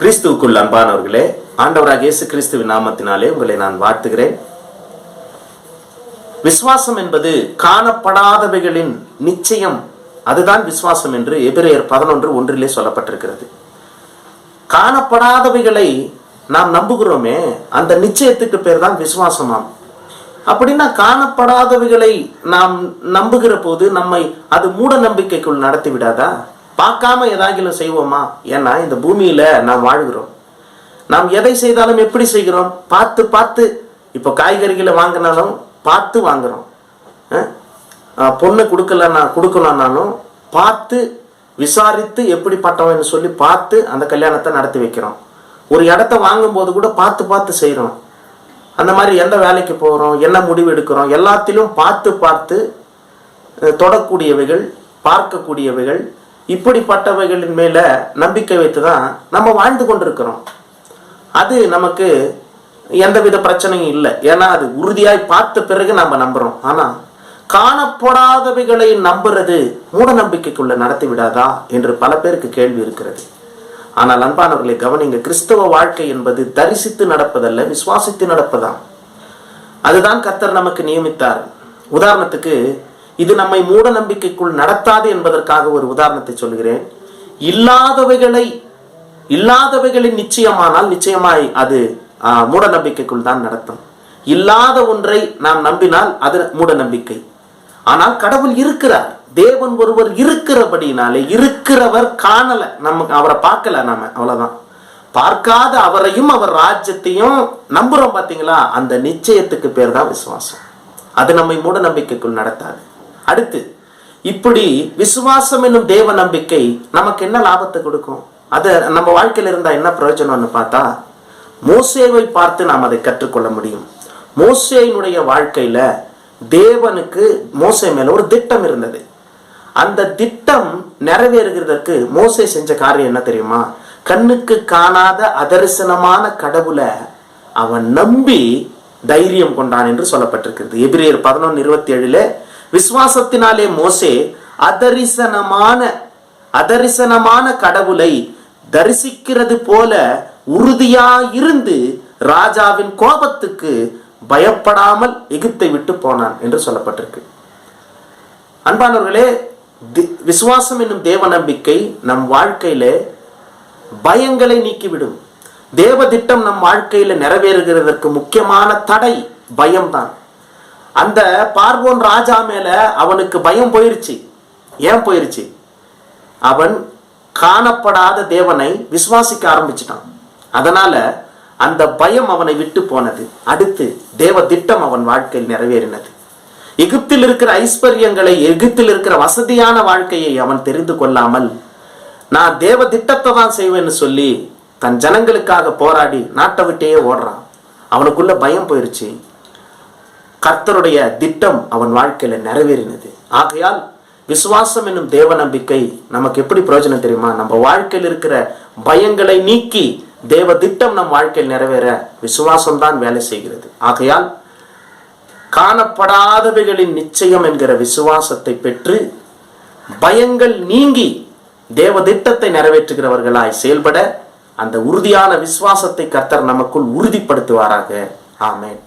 கிறிஸ்துவுக்குள் அன்பானவர்களே ஆண்டவராக இயேசு கிறிஸ்துவின் நாமத்தினாலே உங்களை நான் வாழ்த்துகிறேன். விசுவாசம் என்பது காணப்படாதவைகளின் நிச்சயம். அதுதான் விசுவாசம் என்று எபிரேயர் பதினொன்று ஒன்றிலே சொல்லப்பட்டிருக்கிறது. காணப்படாதவைகளை நாம் நம்புகிறோமே அந்த நிச்சயத்துக்கு பேர் தான் விசுவாசமாம். அப்படின்னா காணப்படாதவைகளை நாம் நம்புகிற போது நம்மை அது மூட நம்பிக்கைக்குள் நடத்தி விடாதா? பார்க்காம ஏதாகிலும் செய்வோமா? ஏன்னா இந்த பூமியில் நாம் வாழ்கிறோம். நாம் எதை செய்தாலும் எப்படி செய்கிறோம்? பார்த்து பார்த்து இப்போ காய்கறிகளை வாங்கினாலும் பார்த்து வாங்குறோம். பொண்ணு கொடுக்கலன்னா கொடுக்கலன்னாலும் பார்த்து விசாரித்து எப்படிப்பட்டவன்னு சொல்லி பார்த்து அந்த கல்யாணத்தை நடத்தி வைக்கிறோம். ஒரு இடத்த வாங்கும்போது கூட பார்த்து பார்த்து செய்கிறோம். அந்த மாதிரி எந்த வேலைக்கு போகிறோம்? என்ன முடிவு எடுக்கிறோம்? எல்லாத்திலும் பார்த்து பார்த்து தொடக்கூடியவைகள் பார்க்கக்கூடியவைகள் இப்படிப்பட்டவைகளின் மேல நம்பிக்கை வைத்து தான் நம்ம வாழ்ந்து கொண்டிருக்கிறோம். அது நமக்கு எந்தவித பிரச்சனையும் இல்லை. ஏன்னா அது உறுதியாய் பார்த்த பிறகு நம்ம நம்புறோம். ஆனா காணப்படாதவைகளை நம்புறது மூட நம்பிக்கைக்குள்ள நடத்தி விடாதா என்று பல பேருக்கு கேள்வி இருக்கிறது. ஆனால் அன்பானவர்களை கவனிங்க கிறிஸ்தவ வாழ்க்கை என்பது தரிசித்து நடப்பதல்ல விசுவாசித்து நடப்பதாம். அதுதான் கத்தர் நமக்கு நியமித்தார். உதாரணத்துக்கு இது நம்மை மூட நம்பிக்கைக்குள் நடத்தாது என்பதற்காக ஒரு உதாரணத்தை சொல்கிறேன் இல்லாதவைகளை இல்லாதவைகளின் நிச்சயமானால் நிச்சயமாய் அது மூட நம்பிக்கைக்குள் தான் நடத்தும். இல்லாத ஒன்றை நாம் நம்பினால் அது மூட நம்பிக்கை ஆனால் கடவுள் இருக்கிறார். தேவன் ஒருவர் இருக்கிறபடினாலே இருக்கிறவர் காணல. நமக்கு அவரை பார்க்கல நாம அவ்வளவுதான். பார்க்காத அவரையும் அவர் ராஜ்யத்தையும் நம்புறோம் பாத்தீங்களா? அந்த நிச்சயத்துக்கு பேர் தான் விசுவாசம். அது நம்மை மூட நம்பிக்கைக்குள் நடத்தாது. அடுத்து இப்படி விசுவாசம் என்னும் தேவ நம்பிக்கை நமக்கு என்ன லாபத்தை கொடுக்கும்? அது நம்ம வாழ்க்கையில இருந்தா என்ன பிரயோஜனம்னு பார்த்தா மோசேவை பார்த்து நாம் அதை கற்றுக்கொள்ள முடியும். மோசேயினுடைய வாழ்க்கையில தேவனுக்கு மோசை மேல ஒரு திட்டம் இருந்தது. அந்த திட்டம் நிறைவேறுகிறதற்கு மோசை செஞ்ச காரியம் என்ன தெரியுமா? கண்ணுக்கு காணாத அதரிசனமான கடவுளை அவன் நம்பி தைரியம் கொண்டான் என்று சொல்லப்பட்டிருக்கிறது. எபிரியர் பதினொன்று இருபத்தி ஏழுல விசுவாசத்தினாலே மோசே அதரிசனமான அதரிசனமான கடவுளை தரிசிக்கிறது போல உறுதியாயிருந்து ராஜாவின் கோபத்துக்கு பயப்படாமல் எகிப்தை விட்டு போனான் என்று சொல்லப்பட்டிருக்கு. அன்பானவர்களே தி- விசுவாசம் என்னும் தேவ நம்பிக்கை நம் வாழ்க்கையில பயங்களை நீக்கிவிடும். தேவ திட்டம் நம் வாழ்க்கையில நிறைவேறுகிறதற்கு முக்கியமான தடை பயம்தான். அந்த பார்வோன் ராஜா மேல அவனுக்கு பயம் போயிருச்சு. ஏன் போயிருச்சு? அவன் காணப்படாத தேவனை விசுவாசிக்க ஆரம்பிச்சிட்டான். அதனால அந்த பயம் அவனை விட்டு போனது. அடுத்து தேவ திட்டம் அவன் வாழ்க்கையில் நிறைவேறினது. எகிப்தில் இருக்கிற ஐஸ்வர்யங்களை எகிப்தில் இருக்கிற வசதியான வாழ்க்கையை அவன் தெரிந்து கொள்ளாமல் நான் தேவ திட்டத்தை தான் செய்வேன்னு சொல்லி தன் ஜனங்களுக்காக போராடி நாட்டை விட்டே ஓடுறான். அவனுக்குள்ள பயம் போயிருச்சு. கர்த்தருடைய திட்டம் அவன் வாழ்க்கையில் நிறைவேறினது. ஆகையால் விசுவாசம் என்னும் தேவ நம்பிக்கை நமக்கு எப்படி பிரயோஜனம் தெரியுமா? நம்ம வாழ்க்கையில் இருக்கிற பயங்களை நீக்கி தேவ திட்டம் நம் வாழ்க்கையில் நிறைவேற விசுவாசம் தான் வேலை செய்கிறது. ஆகையால் காணப்படாதவைகளின் நிச்சயம் என்கிற விசுவாசத்தை பெற்று பயங்கள் நீங்கி தேவ திட்டத்தை நிறைவேற்றுகிறவர்களாய் செயல்பட அந்த உறுதியான விசுவாசத்தை கர்த்தர் நமக்குள் உறுதிப்படுத்துவாராக. ஆமேன்.